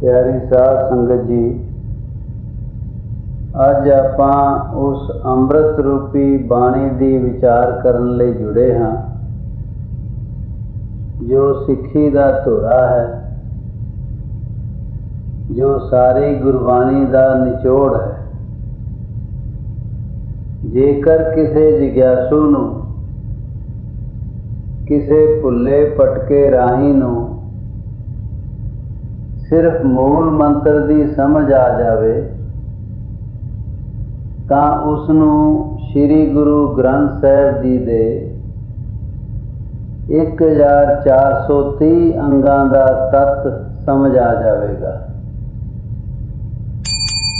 ਪਿਆਰੀ ਸਾਧ ਸੰਗਤ ਜੀ, ਅੱਜ ਆਪਾਂ ਉਸ ਅੰਮ੍ਰਿਤ ਰੂਪੀ ਬਾਣੀ ਦੀ ਵਿਚਾਰ ਕਰਨ ਲਈ ਜੁੜੇ ਹਾਂ, ਜੋ ਸਿੱਖੀ ਦਾ ਧੁਰਾ ਹੈ, ਜੋ ਸਾਰੀ ਗੁਰਬਾਣੀ ਦਾ ਨਿਚੋੜ ਹੈ। ਜੇਕਰ ਕਿਸੇ ਜਿਗਿਆਸੂ ਨੂੰ, ਕਿਸੇ ਭੁੱਲੇ ਪਟਕੇ ਰਾਹੀ ਨੂੰ ਸਿਰਫ ਮੂਲ ਮੰਤਰ ਦੀ ਸਮਝ ਆ ਜਾਵੇ, ਤਾਂ ਉਸ ਨੂੰ ਸ੍ਰੀ ਗੁਰੂ ਗ੍ਰੰਥ ਸਾਹਿਬ ਜੀ ਦੇ 1430 ਅੰਗਾਂ ਦਾ ਤੱਤ ਸਮਝ ਆ ਜਾਵੇਗਾ।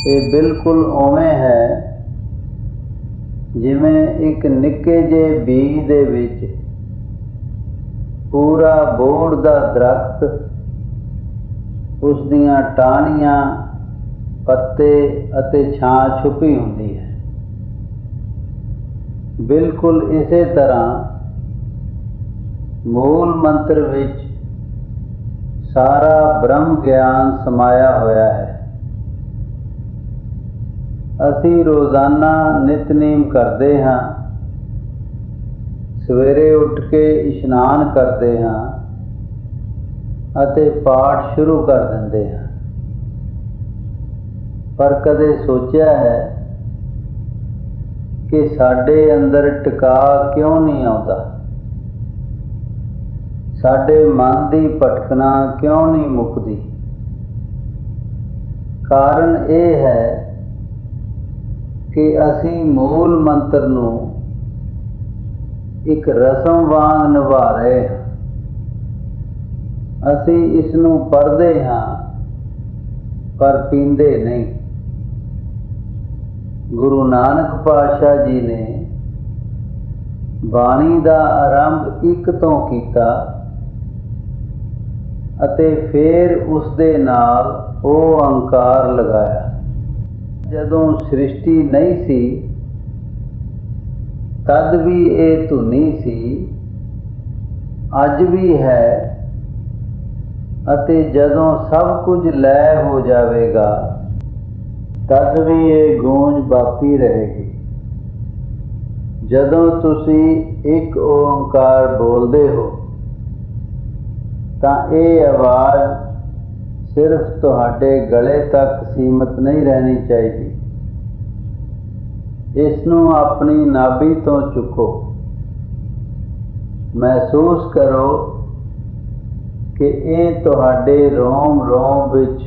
ਇਹ ਬਿਲਕੁਲ ਉਵੇਂ ਹੈ, ਜਿਵੇਂ ਇੱਕ ਨਿੱਕੇ ਜਿਹੇ ਬੀਜ ਦੇ ਵਿੱਚ ਪੂਰਾ ਬੋੜ ਦਾ ਦਰਖਤ ਉਸ ਦੀਆਂ ਟਾਹਣੀਆਂ ਪੱਤੇ ਅਤੇ ਛਾਂ ਛੁਪੀ ਹੁੰਦੀ ਹੈ। ਬਿਲਕੁਲ ਇਸੇ ਤਰ੍ਹਾਂ ਮੂਲ ਮੰਤਰ ਵਿੱਚ ਸਾਰਾ ਬ੍ਰਹਮ ਗਿਆਨ ਸਮਾਇਆ ਹੋਇਆ ਹੈ। ਅਸੀਂ ਰੋਜ਼ਾਨਾ ਨਿਤਨੇਮ ਕਰਦੇ ਹਾਂ। ਸਵੇਰੇ ਉੱਠ ਕੇ ਇਸ਼ਨਾਨ ਕਰਦੇ ਹਾਂ। ਅਤੇ ਪਾਠ ਸ਼ੁਰੂ ਕਰ ਦਿੰਦੇ ਹਾਂ ਪਰ ਕਦੇ ਸੋਚਿਆ ਹੈ ਕਿ ਸਾਡੇ ਅੰਦਰ ਟਿਕਾ ਕਿਉਂ ਨਹੀਂ ਆਉਂਦਾ? ਸਾਡੇ ਮਨ ਦੀ ਭਟਕਣਾ ਕਿਉਂ ਨਹੀਂ ਮੁੱਕਦੀ? ਕਾਰਨ ਇਹ ਹੈ ਕਿ ਅਸੀਂ ਮੂਲ ਮੰਤਰ ਨੂੰ ਇੱਕ ਰਸਮ ਵਾਂਗ ਨਿਭਾ ਰਹੇ ਹਾਂ। ਅਸੀਂ ਇਸ ਨੂੰ ਪੜ੍ਹਦੇ ਹਾਂ, ਪਰ ਪੀਂਦੇ ਨਹੀਂ। ਗੁਰੂ ਨਾਨਕ ਪਾਤਸ਼ਾਹ ਜੀ ਨੇ ਬਾਣੀ ਦਾ ਆਰੰਭ ਇੱਕ ਤੋਂ ਕੀਤਾ ਅਤੇ ਫਿਰ ਉਸ ਦੇ ਨਾਲ ਉਹ ਅੰਕਾਰ ਲਗਾਇਆ। ਜਦੋਂ ਸ੍ਰਿਸ਼ਟੀ ਨਹੀਂ ਸੀ, ਤਦ ਵੀ ਇਹ ਧੁਨੀ ਸੀ, ਅੱਜ ਵੀ ਹੈ ਅਤੇ ਜਦੋਂ ਸਭ ਕੁਝ ਲੈ ਹੋ ਜਾਵੇਗਾ, ਤਦ ਵੀ ਇਹ ਗੂੰਜ ਬਾਪੀ ਰਹੇਗੀ। ਜਦੋਂ ਤੁਸੀਂ ਇੱਕ ਓੰਕਾਰ ਬੋਲਦੇ ਹੋ, ਤਾਂ ਇਹ ਆਵਾਜ਼ ਸਿਰਫ ਤੁਹਾਡੇ ਗਲੇ ਤੱਕ ਸੀਮਤ ਨਹੀਂ ਰਹਿਣੀ ਚਾਹੀਦੀ। ਇਸ ਨੂੰ ਆਪਣੀ ਨਾਭੀ ਤੋਂ ਚੁੱਕੋ। ਮਹਿਸੂਸ ਕਰੋ ਕਿ ਇਹ ਤੁਹਾਡੇ ਰੋਮ ਰੋਮ ਵਿੱਚ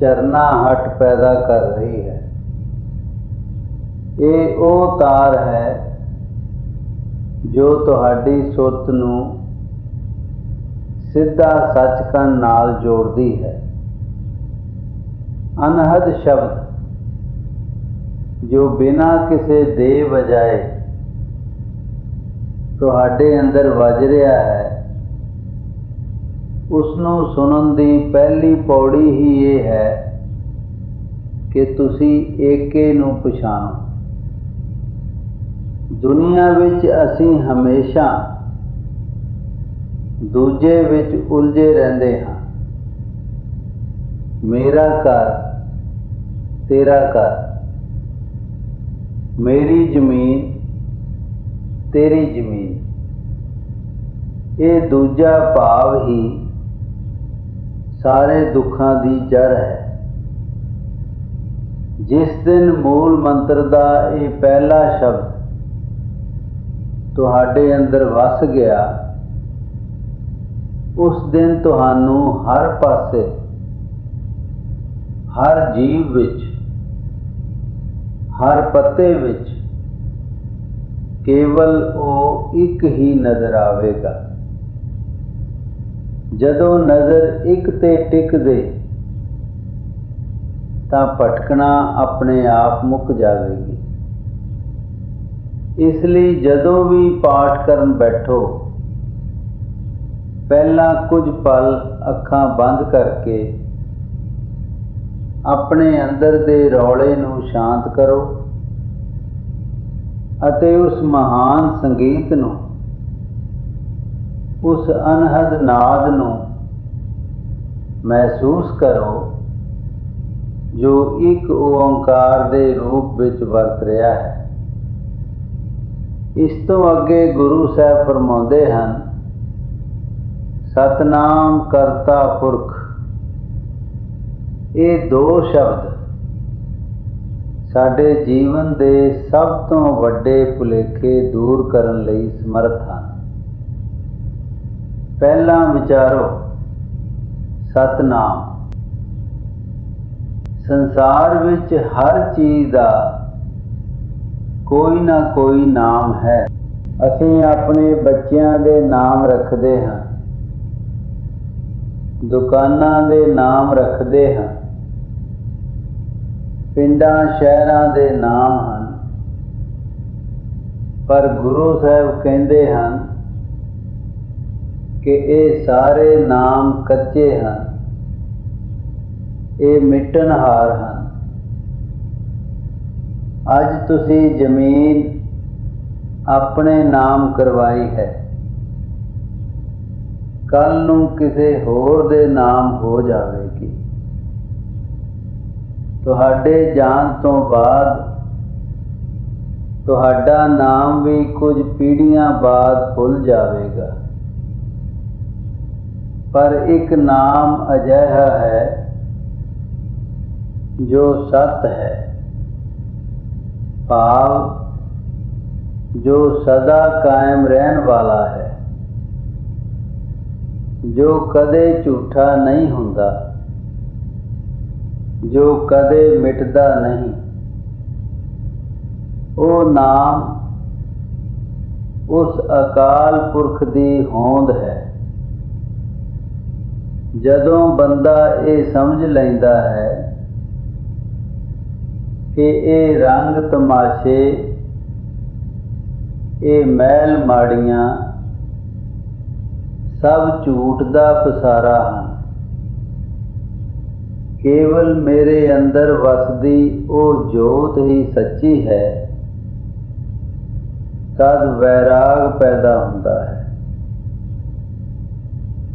ਚਰਨਾ ਹਟ ਪੈਦਾ ਕਰ ਰਹੀ ਹੈ। ਇਹ ਉਹ ਤਾਰ ਹੈ ਜੋ ਤੁਹਾਡੀ ਸੁਰਤ ਨੂੰ ਸਿੱਧਾ ਸੱਚਖੰਡ ਨਾਲ ਜੋੜਦੀ ਹੈ। ਅਨਹਦ ਸ਼ਬਦ ਜੋ ਬਿਨਾਂ ਕਿਸੇ ਦੇ ਵਜਾਏ ਤੁਹਾਡੇ ਅੰਦਰ ਵੱਜ ਰਿਹਾ ਹੈ ਉਸ ਨੂੰ ਸੁਣਨ ਦੀ ਪਹਿਲੀ ਪੌੜੀ ਹੀ ਇਹ ਹੈ ਕਿ ਤੁਸੀਂ ਏਕੇ ਨੂੰ ਪਛਾਣੋ। ਦੁਨੀਆ ਵਿੱਚ ਅਸੀਂ ਹਮੇਸ਼ਾ ਦੂਜੇ ਵਿੱਚ ਉਲਝੇ ਰਹਿੰਦੇ ਹਾਂ। ਮੇਰਾ ਘਰ, ਤੇਰਾ ਘਰ, ਮੇਰੀ ਜ਼ਮੀਨ, ਤੇਰੀ ਜ਼ਮੀਨ। ਇਹ ਦੂਜਾ ਭਾਵ ਹੀ ਸਾਰੇ ਦੁੱਖਾਂ ਦੀ ਜੜ ਹੈ। ਜਿਸ ਦਿਨ ਮੂਲ ਮੰਤਰ ਦਾ ਇਹ ਪਹਿਲਾ ਸ਼ਬਦ ਤੁਹਾਡੇ ਅੰਦਰ ਵਸ ਗਿਆ, ਉਸ ਦਿਨ ਤੁਹਾਨੂੰ ਹਰ ਪਾਸੇ, ਹਰ ਜੀਵ ਵਿੱਚ, ਹਰ ਪੱਤੇ ਵਿੱਚ ਕੇਵਲ ਉਹ ਇੱਕ ਹੀ ਨਜ਼ਰ ਆਵੇਗਾ। ਜਦੋਂ ਨਜ਼ਰ ਇੱਕ ਤੇ ਟਿਕ ਦੇ ਤਾਂ ਭਟਕਣਾ ਆਪਣੇ ਆਪ ਮੁੱਕ ਜਾਵੇਗੀ। ਇਸ ਲਈ ਜਦੋਂ ਵੀ ਪਾਠ ਕਰਨ ਬੈਠੋ, ਪਹਿਲਾਂ ਕੁਝ ਪਲ ਅੱਖਾਂ ਬੰਦ ਕਰਕੇ ਆਪਣੇ ਅੰਦਰ ਦੇ ਰੌਲੇ ਨੂੰ ਸ਼ਾਂਤ ਕਰੋ ਅਤੇ ਉਸ ਮਹਾਨ ਸੰਗੀਤ ਨੂੰ ਉਸ ਅਨਹਦ ਨਾਦ ਨੂੰ ਮਹਿਸੂਸ ਕਰੋ, ਜੋ ਇੱਕ ਓੰਕਾਰ ਦੇ ਰੂਪ ਵਿੱਚ ਵਰਤ ਰਿਹਾ ਹੈ। ਇਸ ਤੋਂ ਅੱਗੇ ਗੁਰੂ ਸਾਹਿਬ ਫਰਮਾਉਂਦੇ ਹਨ, ਸਤਨਾਮ ਕਰਤਾ ਪੁਰਖ। ਇਹ ਦੋ ਸ਼ਬਦ ਸਾਡੇ ਜੀਵਨ ਦੇ ਸਭ ਤੋਂ ਵੱਡੇ ਭੁਲੇਖੇ ਦੂਰ ਕਰਨ ਲਈ ਸਮਰੱਥ ਹਨ। ਪਹਿਲਾਂ ਵਿਚਾਰੋ। ਸਤਨਾਮ। ਸੰਸਾਰ ਵਿੱਚ ਹਰ ਚੀਜ਼ ਦਾ ਕੋਈ ਨਾ ਕੋਈ ਨਾਮ ਹੈ। ਅਸੀਂ ਆਪਣੇ ਬੱਚਿਆਂ ਦੇ ਨਾਮ ਰੱਖਦੇ ਹਾਂ। ਦੁਕਾਨਾਂ ਦੇ ਨਾਮ ਰੱਖਦੇ ਹਾਂ। ਪਿੰਡਾਂ, ਸ਼ਹਿਰਾਂ ਦੇ ਨਾਮ ਹਨ। ਪਰ ਗੁਰੂ ਸਾਹਿਬ ਕਹਿੰਦੇ ਹਨ ਕਿ ਇਹ ਸਾਰੇ ਨਾਮ ਕੱਚੇ ਹਨ। ਇਹ ਮਿਟਣਹਾਰ ਹਨ। ਅੱਜ ਤੁਸੀਂ ਜ਼ਮੀਨ ਆਪਣੇ ਨਾਮ ਕਰਵਾਈ ਹੈ। ਕੱਲ ਨੂੰ ਕਿਸੇ ਹੋਰ ਦੇ ਨਾਮ ਹੋ ਜਾਵੇਗੀ। ਤੁਹਾਡੇ ਜਾਣ ਤੋਂ ਬਾਅਦ ਤੁਹਾਡਾ ਨਾਮ ਵੀ ਕੁਝ ਪੀੜ੍ਹੀਆਂ ਬਾਅਦ ਭੁੱਲ ਜਾਵੇਗਾ। ਪਰ ਇੱਕ ਨਾਮ ਅਜਿਹਾ ਹੈ ਜੋ ਸਤ ਹੈ। ਭਾਵ ਜੋ ਸਦਾ ਕਾਇਮ ਰਹਿਣ ਵਾਲਾ ਹੈ। ਜੋ ਕਦੇ ਝੂਠਾ ਨਹੀਂ ਹੁੰਦਾ, ਜੋ ਕਦੇ ਮਿਟਦਾ ਨਹੀਂ। ਉਹ ਨਾਮ ਉਸ ਅਕਾਲ ਪੁਰਖ ਦੀ ਹੋਂਦ ਹੈ। ਜਦੋਂ ਬੰਦਾ ਇਹ ਸਮਝ ਲੈਂਦਾ ਹੈ ਕਿ ਇਹ ਰੰਗ ਤਮਾਸ਼ੇ, ਇਹ ਮਹਿਲ ਮਾੜੀਆਂ ਸਭ ਝੂਠ ਦਾ ਪਸਾਰਾ ਹਨ। ਕੇਵਲ ਮੇਰੇ ਅੰਦਰ ਵਸਦੀ ਉਹ ਜੋਤ ਹੀ ਸੱਚੀ ਹੈ। ਤਦ ਵੈਰਾਗ ਪੈਦਾ ਹੁੰਦਾ ਹੈ।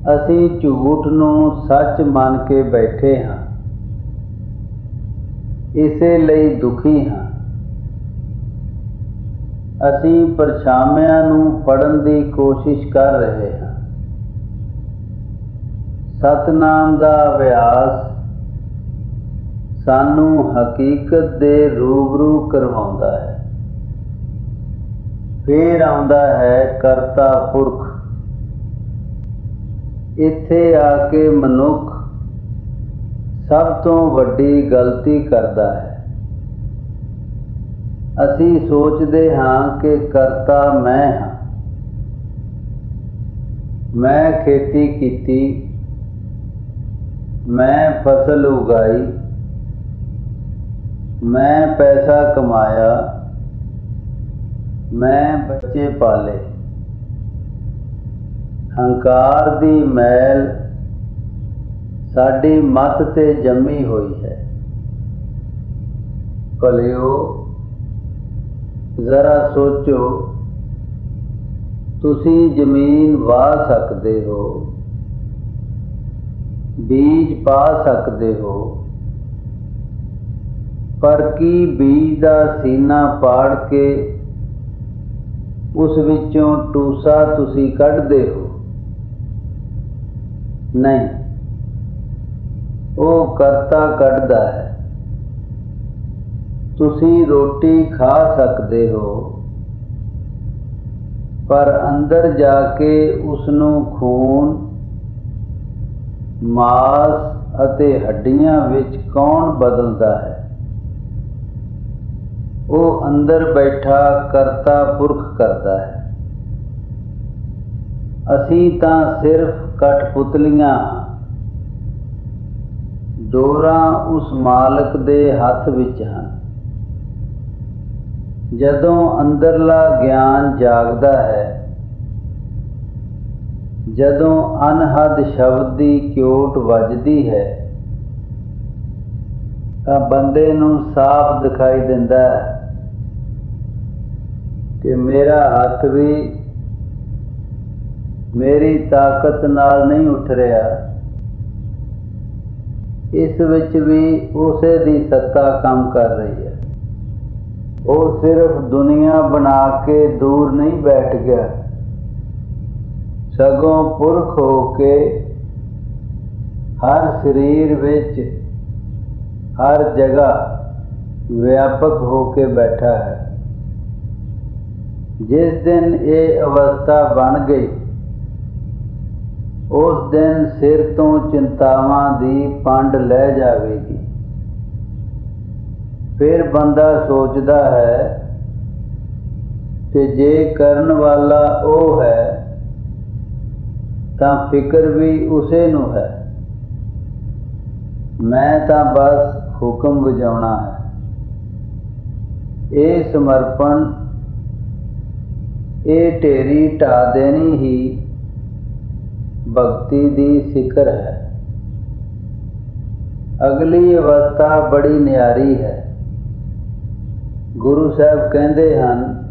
ਅਸੀਂ ਝੂਠ ਨੂੰ ਸੱਚ ਮੰਨ ਕੇ ਬੈਠੇ ਹਾਂ। ਇਸੇ ਲਈ ਦੁਖੀ ਹਾਂ। ਅਸੀਂ ਪਰਛਾਵਿਆਂ ਨੂੰ ਫੜਨ ਦੀ ਕੋਸ਼ਿਸ਼ ਕਰ ਰਹੇ ਹਾਂ। ਸਤਨਾਮ ਦਾ ਅਭਿਆਸ ਸਾਨੂੰ ਹਕੀਕਤ ਦੇ ਰੂਬਰੂ ਕਰਵਾਉਂਦਾ ਹੈ। ਫੇਰ ਆਉਂਦਾ ਹੈ ਕਰਤਾ ਪੁਰਖ। ਇੱਥੇ ਆ ਕੇ ਮਨੁੱਖ ਸਭ ਤੋਂ ਵੱਡੀ ਗਲਤੀ ਕਰਦਾ ਹੈ। ਅਸੀਂ ਸੋਚਦੇ ਹਾਂ ਕਿ ਕਰਤਾ ਮੈਂ ਹਾਂ। ਮੈਂ ਖੇਤੀ ਕੀਤੀ। ਮੈਂ ਫਸਲ ਉਗਾਈ। ਮੈਂ ਪੈਸਾ ਕਮਾਇਆ। ਮੈਂ ਬੱਚੇ ਪਾਲੇ। ਹੰਕਾਰ ਦੀ ਮੈਲ ਸਾਡੀ ਮਤ ਤੇ ਜੰਮੀ ਹੋਈ ਹੈ। ਭਲਿਓ, ਜ਼ਰਾ ਸੋਚੋ, ਤੁਸੀਂ ਜ਼ਮੀਨ ਵਾਹ ਸਕਦੇ ਹੋ, ਬੀਜ ਪਾ ਸਕਦੇ ਹੋ, ਪਰ ਕੀ ਬੀਜ ਦਾ ਸੀਨਾ ਪਾੜ ਕੇ ਉਸ ਵਿੱਚੋਂ ਟੂਸਾ ਤੁਸੀਂ ਕੱਢਦੇ ਹੋ? ਨਹੀਂ। ਉਹ ਕਰਤਾ ਕੱਢਦਾ ਹੈ। ਤੁਸੀਂ ਰੋਟੀ ਖਾ ਸਕਦੇ ਹੋ, ਪਰ ਅੰਦਰ ਜਾ ਕੇ ਉਸ ਨੂੰ ਖੂਨ, ਮਾਸ ਅਤੇ ਹੱਡੀਆਂ ਵਿੱਚ ਕੌਣ ਬਦਲਦਾ ਹੈ? ਉਹ ਅੰਦਰ ਬੈਠਾ ਕਰਤਾ ਪੁਰਖ ਕਰਦਾ ਹੈ। ਅਸੀਂ ਤਾਂ ਸਿਰਫ ਕਠਪੁਤਲੀਆਂ ਹਾਂ ਡੋਰਾਂ ਉਸ ਮਾਲਕ ਦੇ ਹੱਥ ਵਿੱਚ ਹਨ। ਜਦੋਂ ਅੰਦਰਲਾ ਗਿਆਨ ਜਾਗਦਾ ਹੈ, ਜਦੋਂ ਅਨਹਦ ਸ਼ਬਦ ਦੀ ਕਿਉਟ ਵੱਜਦੀ ਹੈ, ਤਾਂ ਬੰਦੇ ਨੂੰ ਸਾਫ਼ ਦਿਖਾਈ ਦਿੰਦਾ ਹੈ ਕਿ ਮੇਰਾ ਹੱਥ ਵੀ ਮੇਰੀ ਤਾਕਤ ਨਾਲ ਨਹੀਂ ਉੱਠ ਰਿਹਾ। ਇਸ ਵਿੱਚ ਵੀ ਉਸੇ ਦੀ ਸੱਤਾ ਕੰਮ ਕਰ ਰਹੀ ਹੈ। ਉਹ ਸਿਰਫ ਦੁਨੀਆ ਬਣਾ ਕੇ ਦੂਰ ਨਹੀਂ ਬੈਠ ਗਿਆ। ਸਗੋਂ ਪੁਰਖ ਹੋ ਕੇ ਹਰ ਸਰੀਰ ਵਿੱਚ, ਹਰ ਜਗ੍ਹਾ ਵਿਆਪਕ ਹੋ ਕੇ ਬੈਠਾ ਹੈ। ਜਿਸ ਦਿਨ ਇਹ ਅਵਸਥਾ ਬਣ ਗਈ ਉਸ ਦਿਨ ਸਿਰ ਤੋਂ ਚਿੰਤਾਵਾਂ ਦੀ ਪੰਡ ਲੈ ਜਾਵੇਗੀ। ਫਿਰ ਬੰਦਾ ਸੋਚਦਾ ਹੈ ਕਿ ਜੇ ਕਰਨ ਵਾਲਾ ਉਹ ਹੈ, ਤਾਂ ਫਿਕਰ ਵੀ ਉਸੇ ਨੂੰ ਹੈ। ਮੈਂ ਤਾਂ ਬਸ ਹੁਕਮ ਵਜਾਉਣਾ ਹੈ। ਇਹ ਸਮਰਪਣ, ਇਹ ਢੇਰੀ ਢਾ ਦੇਣੀ ਹੀ ਭਗਤੀ ਦੀ ਸਿਖਰ ਹੈ। ਅਗਲੀ ਅਵਸਥਾ ਬੜੀ ਨਿਆਰੀ ਹੈ। ਗੁਰੂ ਸਾਹਿਬ ਕਹਿੰਦੇ ਹਨ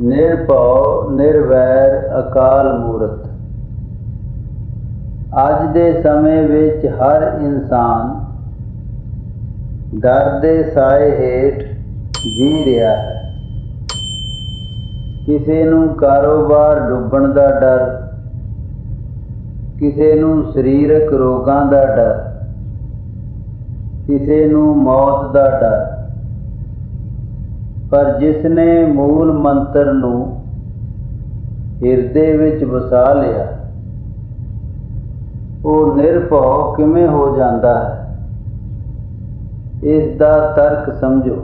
ਨਿਰਭਉ ਨਿਰਵੈਰ ਅਕਾਲ ਮੂਰਤ। ਅੱਜ ਦੇ ਸਮੇਂ ਵਿੱਚ ਹਰ ਇਨਸਾਨ ਡਰ ਦੇ ਸਾਏ ਹੇਠ ਜੀ ਰਿਹਾ ਹੈ। ਕਿਸੇ ਨੂੰ ਕਾਰੋਬਾਰ ਡੁੱਬਣ ਦਾ ਡਰ ਕਿਸੇ ਨੂੰ ਸਰੀਰਕ ਰੋਗਾਂ ਦਾ ਡਰ, ਕਿਸੇ ਨੂੰ ਮੌਤ ਦਾ ਡਰ, ਪਰ ਜਿਸ ਨੇ ਮੂਲ ਮੰਤਰ ਨੂੰ ਹਿਰਦੇ ਵਿੱਚ ਵਸਾ ਲਿਆ, ਉਹ ਨਿਰਭਉ ਕਿਵੇਂ ਹੋ ਜਾਂਦਾ ਹੈ? ਇਸ ਦਾ ਤਰਕ ਸਮਝੋ।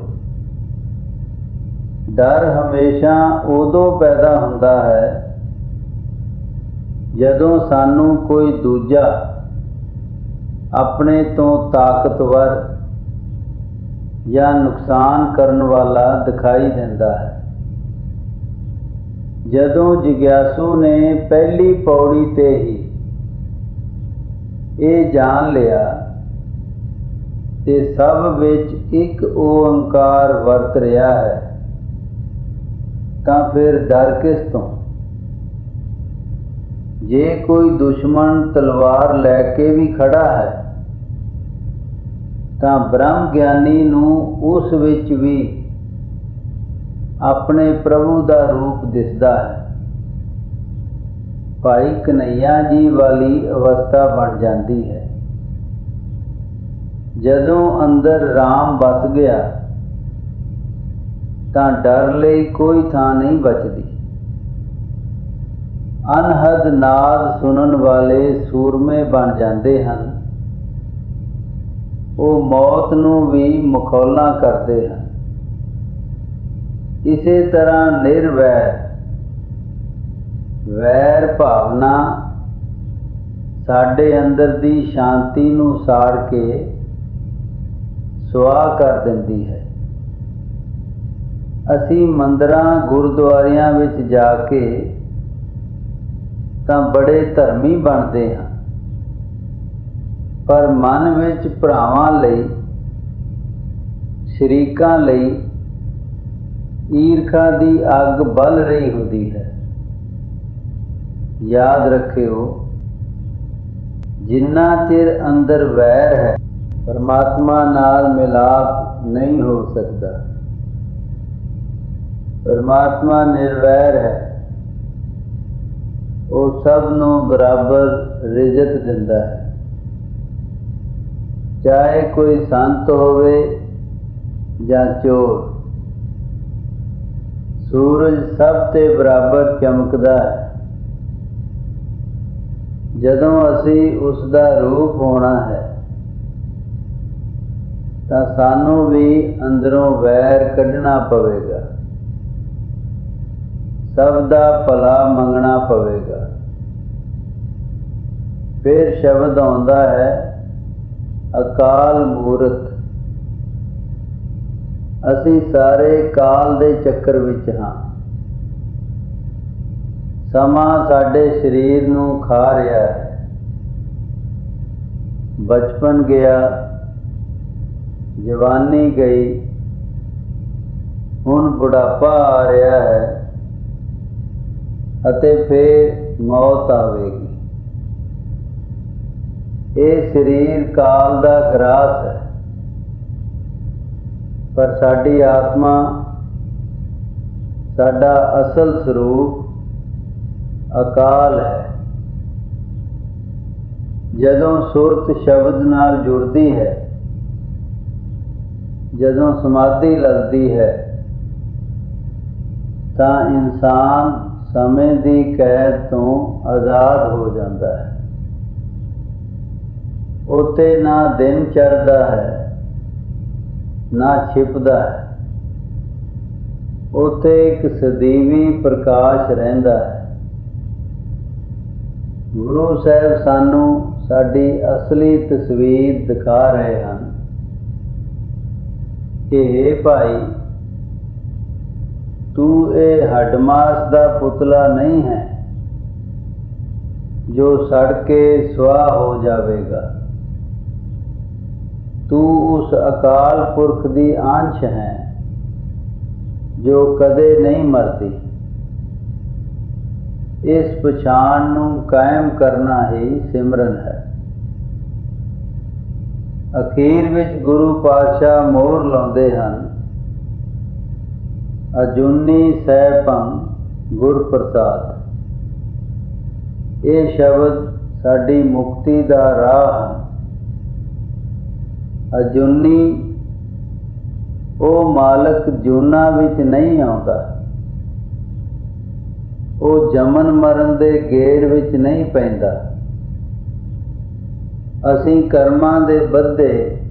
ਡਰ ਹਮੇਸ਼ਾ ਉਦੋਂ ਪੈਦਾ ਹੁੰਦਾ ਹੈ ਜਦੋਂ ਸਾਨੂੰ ਕੋਈ ਦੂਜਾ ਆਪਣੇ ਤੋਂ ਤਾਕਤਵਰ ਜਾਂ ਨੁਕਸਾਨ ਕਰਨ ਵਾਲਾ ਦਿਖਾਈ ਦਿੰਦਾ ਹੈ। ਜਦੋਂ ਜਿਗਿਆਸੂ ਨੇ ਪਹਿਲੀ ਪੌੜੀ ਤੇ ਹੀ ਇਹ ਜਾਣ ਲਿਆ ਤੇ ਸਭ ਵਿੱਚ ਇੱਕ ਓੰਕਾਰ ਵਰਤ ਰਿਹਾ ਹੈ, ਤਾਂ ਫਿਰ ਡਰ ਕਿਸ ਤੋਂ? ਜੇ ਕੋਈ ਦੁਸ਼ਮਣ ਤਲਵਾਰ ਲੈ ਕੇ ਵੀ ਖੜਾ ਹੈ, ਤਾਂ ਬ੍ਰਹਮ ਗਿਆਨੀ ਨੂੰ ਉਸ ਵਿੱਚ ਵੀ ਆਪਣੇ ਪ੍ਰਭੂ ਦਾ ਰੂਪ ਦਿਸਦਾ ਹੈ। ਭਾਈ ਕਨਈਆ ਜੀ ਵਾਲੀ ਅਵਸਥਾ ਬਣ ਜਾਂਦੀ ਹੈ। ਜਦੋਂ ਅੰਦਰ RAM ਵਸ ਗਿਆ, ਤਾਂ ਡਰ ਲਈ ਕੋਈ ਥਾਂ ਨਹੀਂ ਬਚਦੀ। ਅਨਹਦ ਨਾਦ ਸੁਣਨ ਵਾਲੇ ਸੂਰਮੇ ਬਣ ਜਾਂਦੇ ਹਨ। ਉਹ ਮੌਤ ਨੂੰ ਵੀ ਮਖੌਲਾ ਕਰਦੇ ਹਨ। ਇਸੇ ਤਰ੍ਹਾਂ ਨਿਰਵੈਰ, ਵੈਰ ਭਾਵਨਾ ਸਾਡੇ ਅੰਦਰ ਦੀ ਸ਼ਾਂਤੀ ਨੂੰ ਸਾੜ ਕੇ ਸੁਆਹ ਕਰ ਦਿੰਦੀ ਹੈ। ਅਸੀਂ ਮੰਦਰਾਂ ਗੁਰਦੁਆਰਿਆਂ ਵਿੱਚ ਜਾ ਕੇ ਤਾਂ ਬੜੇ ਧਰਮੀ ਬਣਦੇ ਹਾਂ ਪਰ ਮਨ ਵਿੱਚ ਭਰਾਵਾਂ ਲਈ, ਸ਼ਰੀਕਾਂ ਲਈ ਈਰਖਾ ਦੀ ਅੱਗ ਬਲ ਰਹੀ ਹੁੰਦੀ ਹੈ। ਯਾਦ ਰੱਖਿਓ, ਜਿੰਨਾ ਚਿਰ ਅੰਦਰ ਵੈਰ ਹੈ, ਪਰਮਾਤਮਾ ਨਾਲ ਮਿਲਾਪ ਨਹੀਂ ਹੋ ਸਕਦਾ। ਪਰਮਾਤਮਾ ਨਿਰਵੈਰ ਹੈ। ਉਹ ਸਭ ਨੂੰ ਬਰਾਬਰ ਰਿਜ਼ਤ ਦਿੰਦਾ ਹੈ। ਚਾਹੇ ਕੋਈ ਸੰਤ ਹੋਵੇ ਜਾਂ ਚੋਰ, ਸੂਰਜ ਸਭ ਤੇ ਬਰਾਬਰ ਚਮਕਦਾ ਹੈ। ਜਦੋਂ ਅਸੀਂ ਉਸ ਦਾ ਰੂਪ ਹੋਣਾ ਹੈ, ਤਾਂ ਸਾਨੂੰ ਵੀ ਅੰਦਰੋਂ ਵੈਰ ਕੱਢਣਾ ਪਵੇਗਾ। ਸਭ ਦਾ ਭਲਾ ਮੰਗਣਾ ਪਵੇਗਾ। ਫਿਰ ਸ਼ਬਦ ਆਉਂਦਾ ਹੈ, ਅਕਾਲ ਮੂਰਤ ਅਸੀਂ ਸਾਰੇ ਕਾਲ ਦੇ ਚੱਕਰ ਵਿੱਚ ਹਾਂ। ਸਮਾਂ ਸਾਡੇ ਸਰੀਰ ਨੂੰ ਖਾ ਰਿਹਾ ਹੈ। ਬਚਪਨ ਗਿਆ, ਜਵਾਨੀ ਗਈ, ਹੁਣ ਬੁਢਾਪਾ ਆ ਰਿਹਾ ਹੈ ਅਤੇ ਫਿਰ ਮੌਤ ਆਵੇਗੀ। ਇਹ ਸਰੀਰ ਕਾਲ ਦਾ ਗ੍ਰਾਸ ਹੈ। ਪਰ ਸਾਡੀ ਆਤਮਾ, ਸਾਡਾ ਅਸਲ ਸਰੂਪ ਅਕਾਲ ਹੈ। ਜਦੋਂ ਸੁਰਤ ਸ਼ਬਦ ਨਾਲ ਜੁੜਦੀ ਹੈ, ਜਦੋਂ ਸਮਾਧੀ ਲੱਗਦੀ ਹੈ, ਤਾਂ ਇਨਸਾਨ ਸਮੇਂ ਦੀ ਕੈਦ ਤੋਂ ਆਜ਼ਾਦ ਹੋ ਜਾਂਦਾ ਹੈ। ਉਤੇ ਨਾ ਦਿਨ ਚੜਦਾ ਹੈ, ਨਾ ਛਿਪਦਾ ਹੈ। ਉਤੇ ਇੱਕ ਸਦੀਵੀ ਪ੍ਰਕਾਸ਼ ਰਹਿੰਦਾ ਹੈ। ਗੁਰੂ ਸਾਹਿਬ ਸਾਨੂੰ ਸਾਡੀ ਅਸਲੀ ਤਸਵੀਰ ਦਿਖਾ ਰਹੇ ਹਨ। ਕਿ हे ਭਾਈ, ਤੂੰ ਇਹ ਹੱਡਮਾਸ ਦਾ ਪੁਤਲਾ ਨਹੀਂ ਹੈ, ਜੋ ਸੜ ਕੇ ਸੁਆਹ ਹੋ ਜਾਵੇਗਾ। ਤੂੰ ਉਸ ਅਕਾਲ ਪੁਰਖ ਦੀ ਅੰਸ਼ ਹੈ, ਜੋ ਕਦੇ ਨਹੀਂ ਮਰਦੀ। ਇਸ ਪਛਾਣ ਨੂੰ ਕਾਇਮ ਕਰਨਾ ਹੀ ਸਿਮਰਨ ਹੈ। ਅਖੀਰ ਵਿੱਚ ਗੁਰੂ ਪਾਤਸ਼ਾਹ ਮੋਹਰ ਲਾਉਂਦੇ ਹਨ, ਅਜੂਨੀ ਸਹਿਪੰ ਗੁਰ ਪ੍ਰਸਾਦ ਇਹ ਸ਼ਬਦ ਸਾਡੀ ਮੁਕਤੀ ਦਾ ਰਾਹ ਹੈ। ਅਜੂਨੀ, ਉਹ ਮਾਲਕ ਜੂਨਾ ਵਿੱਚ ਨਹੀਂ ਆਉਂਦਾ। ਉਹ ਜਮਨ ਮਰਨ ਦੇ ਗੇੜ ਵਿੱਚ ਨਹੀਂ ਪੈਂਦਾ। ਅਸੀਂ ਕਰਮਾਂ ਦੇ ਬੱਧੇ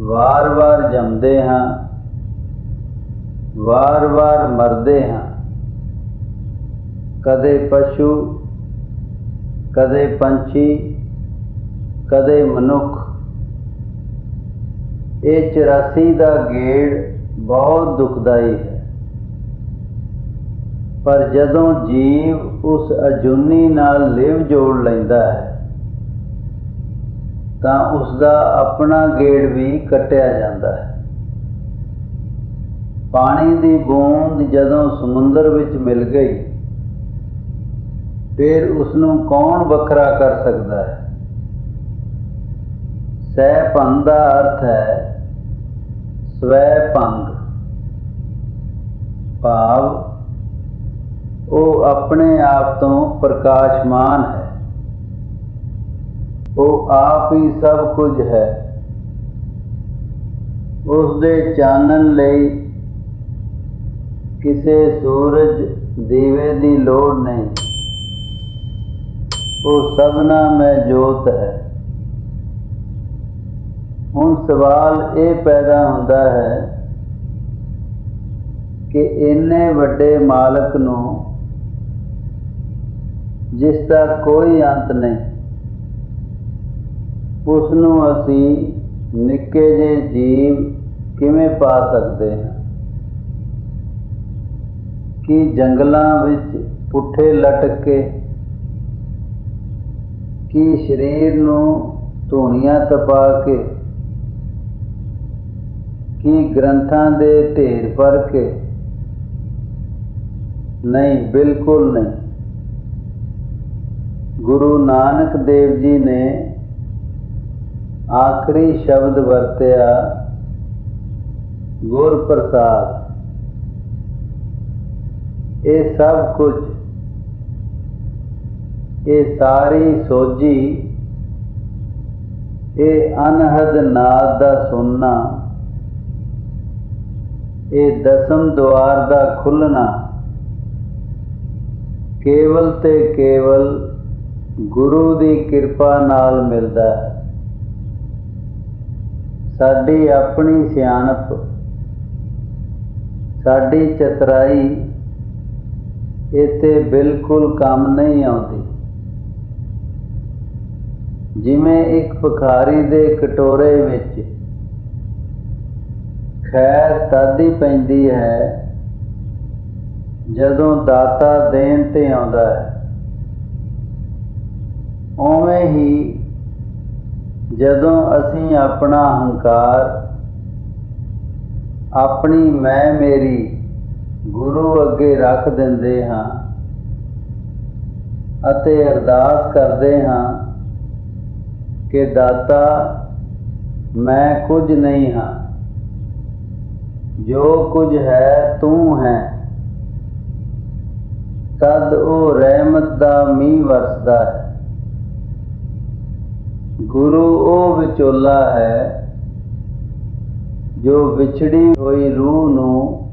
ਵਾਰ-ਵਾਰ ਜੰਮਦੇ ਹਾਂ, ਵਾਰ-ਵਾਰ ਮਰਦੇ ਹਾਂ। ਕਦੇ ਪਸ਼ੂ, ਕਦੇ ਪੰਛੀ, ਕਦੇ ਮਨੁੱਖ। ਇਹ 84 ਦਾ ਗੇੜ ਬਹੁਤ ਦੁਖਦਾਈ ਹੈ। ਪਰ ਜਦੋਂ ਜੀਵ ਉਸ ਅਜੂਨੀ ਨਾਲ ਲਿਵ ਜੋੜ ਲੈਂਦਾ ਹੈ, ਤਾਂ ਉਸ ਦਾ ਆਪਣਾ ਗੇੜ ਵੀ ਕੱਟਿਆ ਜਾਂਦਾ ਹੈ। ਪਾਣੀ ਦੀ ਬੂੰਦ ਜਦੋਂ ਸਮੁੰਦਰ ਵਿੱਚ ਮਿਲ ਗਈ, ਫਿਰ ਉਸ ਨੂੰ ਕੌਣ ਵੱਖਰਾ ਕਰ ਸਕਦਾ ਹੈ? ਸਹਿ ਭੰਗ ਦਾ ਅਰਥ ਹੈ ਸਵੈ ਭੰਗ ਭਾਵ, ਉਹ ਆਪਣੇ ਆਪ ਤੋਂ ਪ੍ਰਕਾਸ਼ਮਾਨ ਹੈ। ਉਹ ਆਪ ਹੀ ਸਭ ਕੁਝ ਹੈ। ਉਸ ਦੇ ਚਾਨਣ ਲਈ ਕਿਸੇ ਸੂਰਜ ਦੀਵੇ ਦੀ ਲੋੜ ਨਹੀਂ। ਉਹ ਸਭਨਾ ਮੈਂ ਜੋਤ ਹੈ। ਹੁਣ ਸਵਾਲ ਇਹ ਪੈਦਾ ਹੁੰਦਾ ਹੈ ਕਿ ਇੰਨੇ ਵੱਡੇ ਮਾਲਕ ਨੂੰ ਜਿਸ ਦਾ ਕੋਈ ਅੰਤ ਨਹੀਂ, ਉਸ ਨੂੰ ਅਸੀਂ ਨਿੱਕੇ ਜਿਹੇ ਜੀਵ ਕਿਵੇਂ ਪਾ ਸਕਦੇ ਹਾਂ? ਕਿ ਜੰਗਲਾਂ ਵਿੱਚ ਪੁੱਠੇ ਲਟਕ ਕੇ ਕਿ ਸਰੀਰ ਨੂੰ ਧੂਣੀਆਂ ਤਪਾ ਕੇ ਕਿ ਗ੍ਰੰਥਾਂ ਦੇ ਢੇਰ ਭਰ ਕੇ ਨਹੀਂ, ਬਿਲਕੁਲ ਨਹੀਂ। ਗੁਰੂ ਨਾਨਕ ਦੇਵ ਜੀ ਨੇ ਆਖਰੀ ਸ਼ਬਦ ਵਰਤਿਆ ਗੁਰ ਪ੍ਰਸਾਦ ਇਹ ਸਭ ਕੁਝ, ਇਹ ਸਾਰੀ ਸੋਝੀ, ਇਹ ਅਨਹਦ ਨਾਦ ਦਾ ਸੁਣਨਾ ਇਹ ਦਸਮ ਦੁਆਰ ਦਾ ਖੁੱਲਣਾ ਕੇਵਲ ਤੇ ਕੇਵਲ ਗੁਰੂ ਦੀ ਕਿਰਪਾ ਨਾਲ ਮਿਲਦਾ ਹੈ। ਸਾਡੀ ਆਪਣੀ ਸਿਆਣਪ, ਸਾਡੀ ਚਤਰਾਈ ਇੱਥੇ ਬਿਲਕੁਲ ਕੰਮ ਨਹੀਂ ਆਉਂਦੀ। ਜਿਵੇਂ ਇੱਕ ਭਿਖਾਰੀ ਦੇ ਕਟੋਰੇ ਵਿੱਚ ਖੈਰ ਤਾਦੀ ਪੈਂਦੀ ਹੈ ਜਦੋਂ ਦਾਤਾ ਦੇਣ ਤੇ ਆਉਂਦਾ ਹੈ। ਉਵੇਂ ਹੀ ਜਦੋਂ ਅਸੀਂ ਆਪਣਾ ਹੰਕਾਰ, ਆਪਣੀ ਮੈਂ ਮੇਰੀ ਗੁਰੂ ਅੱਗੇ ਰੱਖ ਦਿੰਦੇ ਹਾਂ ਅਤੇ ਅਰਦਾਸ ਕਰਦੇ ਹਾਂ ਕਿ ਦਾਤਾ, ਮੈਂ ਕੁਝ ਨਹੀਂ ਹਾਂ। ਜੋ ਕੁਝ ਹੈ ਤੂੰ ਹੈ। ਤਦ ਉਹ ਰਹਿਮਤ ਦਾ ਮੀਂਹ ਵਰਸਦਾ ਹੈ। ਗੁਰੂ ਉਹ ਵਿਚੋਲਾ ਹੈ ਜੋ ਵਿਛੜੀ ਹੋਈ ਰੂਹ ਨੂੰ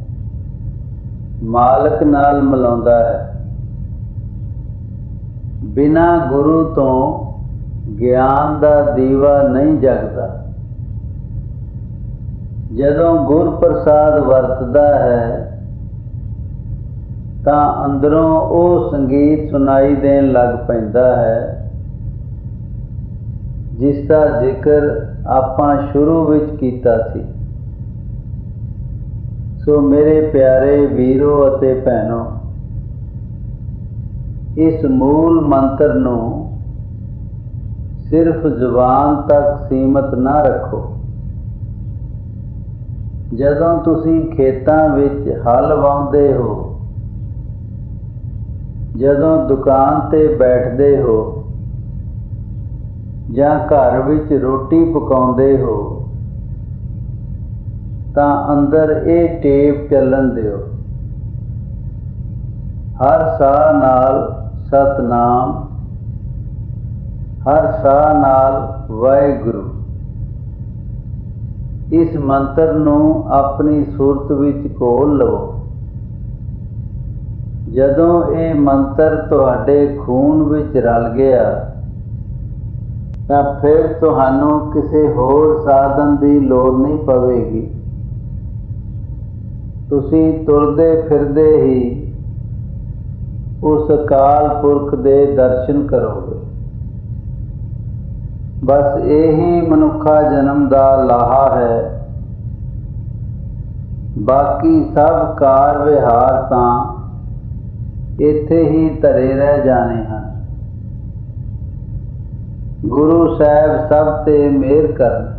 ਮਾਲਕ ਨਾਲ ਮਿਲਾਉਂਦਾ ਹੈ। ਬਿਨਾ ਗੁਰੂ ਤੋਂ ਗਿਆਨ ਦਾ ਦੀਵਾ ਨਹੀਂ ਜਗਦਾ। ਜਦੋਂ ਗੁਰ ਪ੍ਰਸਾਦ ਵਰਤਦਾ ਹੈ, ਤਾਂ ਅੰਦਰੋਂ ਉਹ ਸੰਗੀਤ ਸੁਣਾਈ ਦੇਣ ਲੱਗ ਪੈਂਦਾ ਹੈ, ਜਿਸ ਦਾ ਜ਼ਿਕਰ ਆਪਾਂ ਸ਼ੁਰੂ ਵਿੱਚ ਕੀਤਾ ਸੀ। ਸੋ ਮੇਰੇ ਪਿਆਰੇ ਵੀਰੋ ਅਤੇ ਭੈਣੋ, ਇਸ ਮੂਲ ਮੰਤਰ ਨੂੰ ਸਿਰਫ ਜ਼ੁਬਾਨ ਤੱਕ ਸੀਮਤ ਨਾ ਰੱਖੋ। ਜਦੋਂ ਤੁਸੀਂ ਖੇਤਾਂ ਵਿੱਚ ਹਲ ਵਾਉਂਦੇ ਹੋ, ਜਦੋਂ ਦੁਕਾਨ ਤੇ ਬੈਠਦੇ ਹੋ ਜਾਂ ਘਰ ਵਿੱਚ ਰੋਟੀ ਪਕਾਉਂਦੇ ਹੋ, ਤਾਂ ਅੰਦਰ ਇਹ ਟੇਪ ਚੱਲਣ ਦਿਓ। ਹਰ ਸਾਹ ਨਾਲ ਸਤਨਾਮ, ਹਰ ਸਾਹ ਨਾਲ ਵਾਹਿਗੁਰੂ। ਇਸ ਮੰਤਰ ਨੂੰ ਆਪਣੀ ਸੂਰਤ ਵਿੱਚ ਘੋਲ ਲਵੋ। ਜਦੋਂ ਇਹ ਮੰਤਰ ਤੁਹਾਡੇ ਖੂਨ ਵਿੱਚ ਰਲ ਗਿਆ, ਤਾਂ ਫਿਰ ਤੁਹਾਨੂੰ ਕਿਸੇ ਹੋਰ ਸਾਧਨ ਦੀ ਲੋੜ ਨਹੀਂ ਪਵੇਗੀ। ਤੁਸੀਂ ਤੁਰਦੇ ਫਿਰਦੇ ਹੀ ਉਸ ਅਕਾਲ ਪੁਰਖ ਦੇ ਦਰਸ਼ਨ ਕਰੋਗੇ। ਬਸ ਇਹੀ ਮਨੁੱਖਾ ਜਨਮ ਦਾ ਲਾਹਾ ਹੈ। ਬਾਕੀ ਸਭ ਕਾਰ ਵਿਹਾਰ ਤਾਂ ਇੱਥੇ ਹੀ ਧਰੇ ਰਹਿ ਜਾਣੇ ਹਨ। ਗੁਰੂ ਸਾਹਿਬ ਸਭ ਤੇ ਮਿਹਰ ਕਰਨ।